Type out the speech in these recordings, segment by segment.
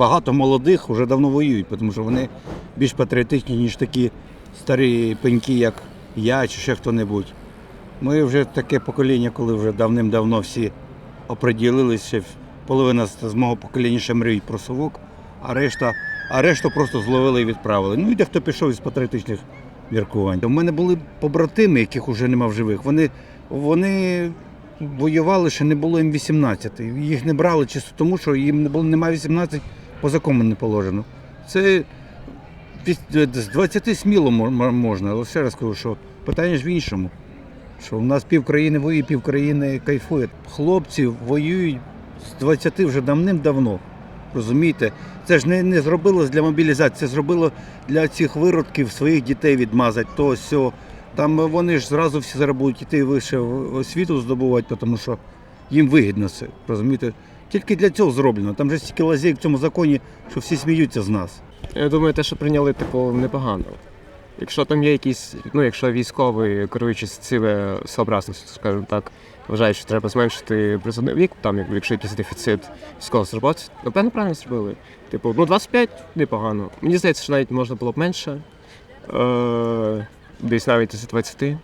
Багато молодих вже давно воюють, тому що вони більш патріотичні, ніж такі старі пеньки, як я чи ще хто-небудь. Ми вже таке покоління, коли вже давним-давно всі оприділилися. Половина з мого покоління ще мріють про совок, а решта, а решту просто зловили і відправили. Ну і дехто пішов із патріотичних міркувань. У мене були побратими, яких вже нема в живих. Вони, вони воювали, ще не було їм 18. Їх не брали чисто тому, що їм не було немає 18, по закону не положено. Це з 20 сміло мо- мо- можна, але ще раз кажу, що питання ж в іншому. Що в нас пів країни воює, пів країни кайфує. Хлопці воюють з 20 вже давним-давно. Розумієте? Це ж не, не зробилось для мобілізації, це зробило для цих виродків своїх дітей відмазати, то сьо. Там вони ж зразу всі зараз будуть йти вище освіту здобувати, тому що їм вигідно це. Розумієте? Тільки для цього зроблено. Там же стільки лазейок в цьому законі, що всі сміються з нас. Я думаю, те, що прийняли, типу, непогано. Якщо там є якісь, ну якщо військовий, керуючись ціле сообразністю, скажімо так, вважає, що треба зменшити призовний вік, там, якщо якийсь дефіцит військовослужбовців, напевно, правильно зробили. Типу, ну 25 непогано. Мені здається, що навіть можна було б менше. Е, десь навіть із 20.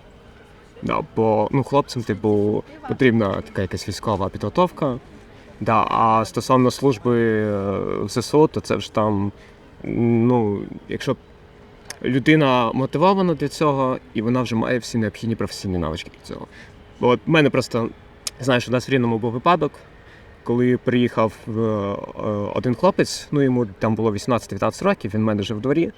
Да, бо ну, хлопцям, типу, потрібна така якась військова підготовка. Да, а стосовно служби е, в ЗСУ, то це ж там, ну, якщо людина мотивована для цього, і вона вже має всі необхідні професійні навички для цього. Бо от в мене просто, знаєш, у нас в Рівному був випадок, коли приїхав е, е, один хлопець, ну йому там було 18-19 років, він в мене жив в дворі,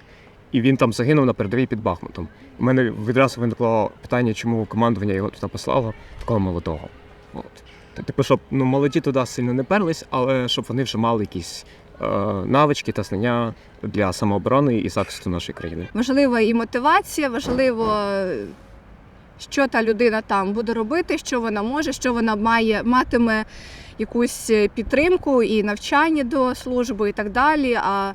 і він там загинув на передовій під Бахмутом. У мене відразу виникло питання, чому командування його туди послало, такого молодого. От. Типу, щоб ну, молоді туди сильно не перлись, але щоб вони вже мали якісь е, навички та знання для самооборони і захисту нашої країни. Важлива і мотивація, важливо, що та людина там буде робити, що вона може, що вона має, матиме якусь підтримку і навчання до служби і так далі. А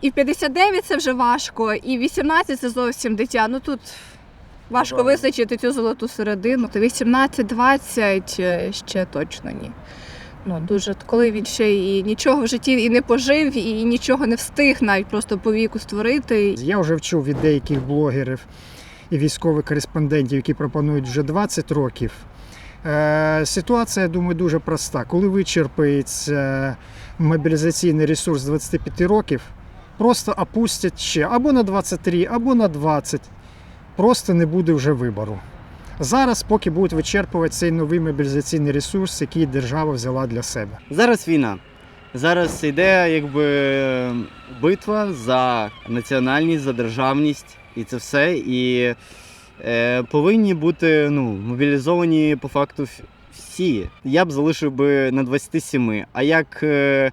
і в 59 це вже важко, і в 18 це зовсім дитя. Ну тут важко визначити цю золоту середину. То 18-20 е, ще точно ні. Ну, дуже коли він ще і нічого в житті і не пожив, і нічого не встиг навіть просто по віку створити. Я вже вчув від деяких блогерів і військових кореспондентів, які пропонують вже 20 років. Е, Ситуація, я думаю, дуже проста. Коли вичерпається мобілізаційний ресурс 25 років, просто опустять ще або на 23, або на 20. Просто не буде вже вибору. Зараз, поки будуть вичерпувати цей новий мобілізаційний ресурс, який держава взяла для себе. Зараз війна. Зараз йде якби битва за національність, за державність і це все. І е, повинні бути ну, мобілізовані по факту всі. Я б залишив би на 27. А як е,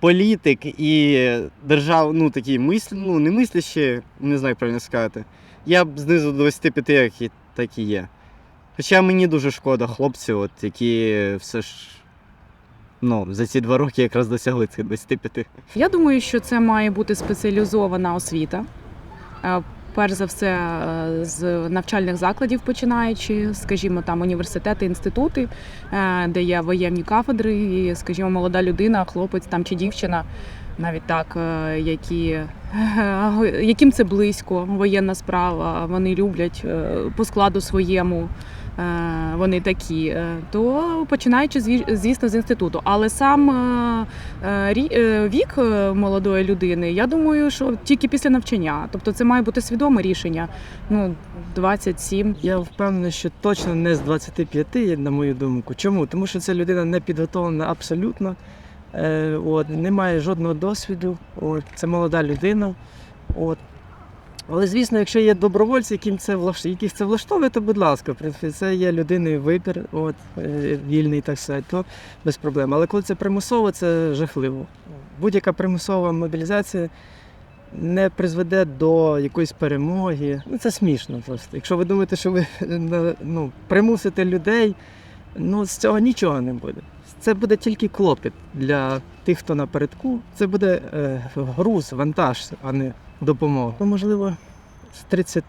політик і держав, ну такі мисль, ну не мислящі, не знаю, як правильно сказати. Я б знизу до 25, як і так і є. Хоча мені дуже шкода хлопців, от, які все ж ну, за ці два роки якраз досягли цих 25. Я думаю, що це має бути спеціалізована освіта. Перш за все, е, з навчальних закладів починаючи, скажімо, там університети, інститути, е, де є воєнні кафедри, і, скажімо, молода людина, хлопець там чи дівчина, навіть так, е, які, яким це близько, воєнна справа, вони люблять по складу своєму. Е, Вони такі, е, то починаючи звісно з інституту, але сам е, вік молодої людини, я думаю, що тільки після навчання. Тобто це має бути свідоме рішення. Ну, 27. Я впевнений, що точно не з 25, на мою думку. Чому? Тому що ця людина не підготовлена абсолютно, от, не має жодного досвіду. От, це молода людина. От. Але, звісно, якщо є добровольці, яким це влаш... яких це влаштовує, то будь ласка, в принципі, це є людиною вибір, от, е, вільний, так сказати, то без проблем. Але коли це примусово, це жахливо. Будь-яка примусова мобілізація не призведе до якоїсь перемоги. Ну, це смішно просто. Якщо ви думаєте, що ви ну, примусите людей, ну з цього нічого не буде. Це буде тільки клопіт для тих, хто напередку. Це буде е, груз, вантаж, а не допомога. Ну, можливо, з 30,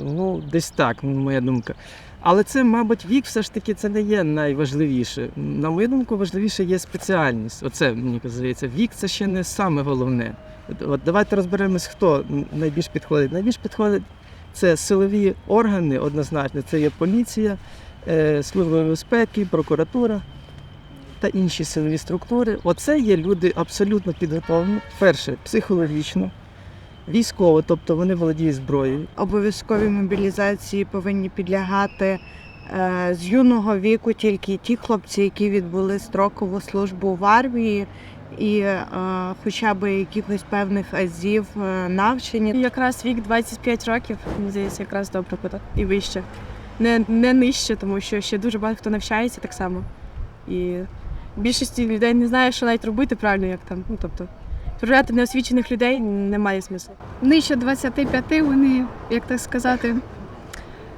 ну, десь так, моя думка. Але це, мабуть, вік все ж таки це не є найважливіше. На мою думку, важливіше є спеціальність. Оце мені здається, вік це ще не саме головне. От- давайте розберемось, хто найбільш підходить. Найбільш підходить це силові органи, однозначно. Це є поліція, е, служба безпеки, прокуратура та інші силові структури. Оце є люди абсолютно підготовлені. Перше, психологічно, військово, тобто вони володіють зброєю. обов'язковій мобілізації повинні підлягати е, з юного віку тільки ті хлопці, які відбули строкову службу в армії і е, хоча б якихось певних азів е, навчені. Якраз вік 25 років, мені здається, якраз добре буде і вище. Не, не нижче, тому що ще дуже багато хто навчається так само. І більшості людей не знає, що навіть робити правильно, як там. Ну тобто, відправляти неосвічених людей немає смислу. Нижче 25 вони, як так сказати,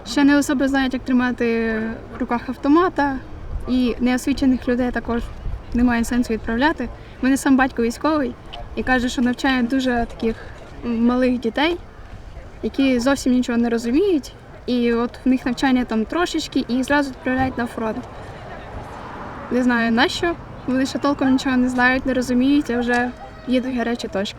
ще не особо знають, як тримати в руках автомата, і неосвічених людей також немає сенсу відправляти. У мене сам батько військовий і каже, що навчає дуже таких малих дітей, які зовсім нічого не розуміють. І от в них навчання там трошечки і їх зразу відправляють на фронт. Не знаю на що. Вони ще толком нічого не знають, не розуміють, а вже є дві гарячі точки.